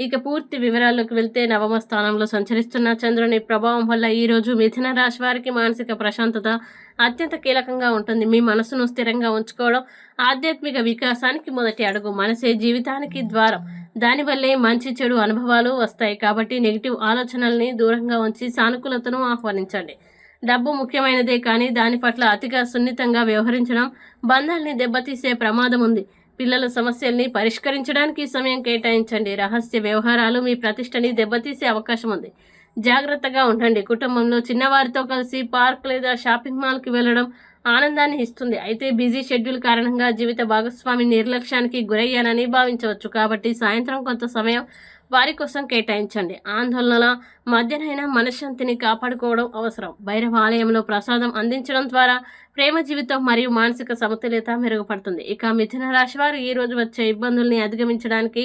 ఇక పూర్తి వివరాల్లోకి వెళ్తే నవమ స్థానంలో సంచరిస్తున్న చంద్రుని ప్రభావం వల్ల ఈరోజు మిథున రాశి వారికి మానసిక ప్రశాంతత అత్యంత కీలకంగా ఉంటుంది. మీ మనసును స్థిరంగా ఉంచుకోవడం ఆధ్యాత్మిక వికాసానికి మొదటి అడుగు. మనసే జీవితానికి ద్వారం. దానివల్లే మంచి చెడు అనుభవాలు వస్తాయి. కాబట్టి నెగిటివ్ ఆలోచనల్ని దూరంగా ఉంచి సానుకూలతను ఆహ్వానించండి. డబ్బు ముఖ్యమైనదే కానీ దాని పట్ల అతిగా సున్నితంగా వ్యవహరించడం బంధాల్ని దెబ్బతీసే ప్రమాదం ఉంది పిల్లల సమస్యల్ని పరిష్కరించడానికి సమయం కేటాయించండి. రహస్య వ్యవహారాలు మీ ప్రతిష్టని దెబ్బతీసే అవకాశం ఉంది. జాగ్రత్తగా ఉండండి. కుటుంబంలో చిన్నవారితో కలిసి పార్క్ లేదా షాపింగ్ మాల్కి వెళ్ళడం ఆనందాన్ని ఇస్తుంది. అయితే బిజీ షెడ్యూల్ కారణంగా జీవిత భాగస్వామి నిర్లక్ష్యానికి గురయ్యానని భావించవచ్చు. కాబట్టి సాయంత్రం కొంత సమయం వారి కోసం కేటాయించండి. ఆందోళనల మధ్యనైనా మనశ్శాంతిని కాపాడుకోవడం అవసరం. భైరవ ఆలయంలో ప్రసాదం అందించడం ద్వారా ప్రేమ జీవితం మరియు మానసిక సమతుల్యత మెరుగుపడుతుంది. ఇక మిథున రాశి వారు ఈ రోజు వచ్చే ఇబ్బందుల్ని అధిగమించడానికి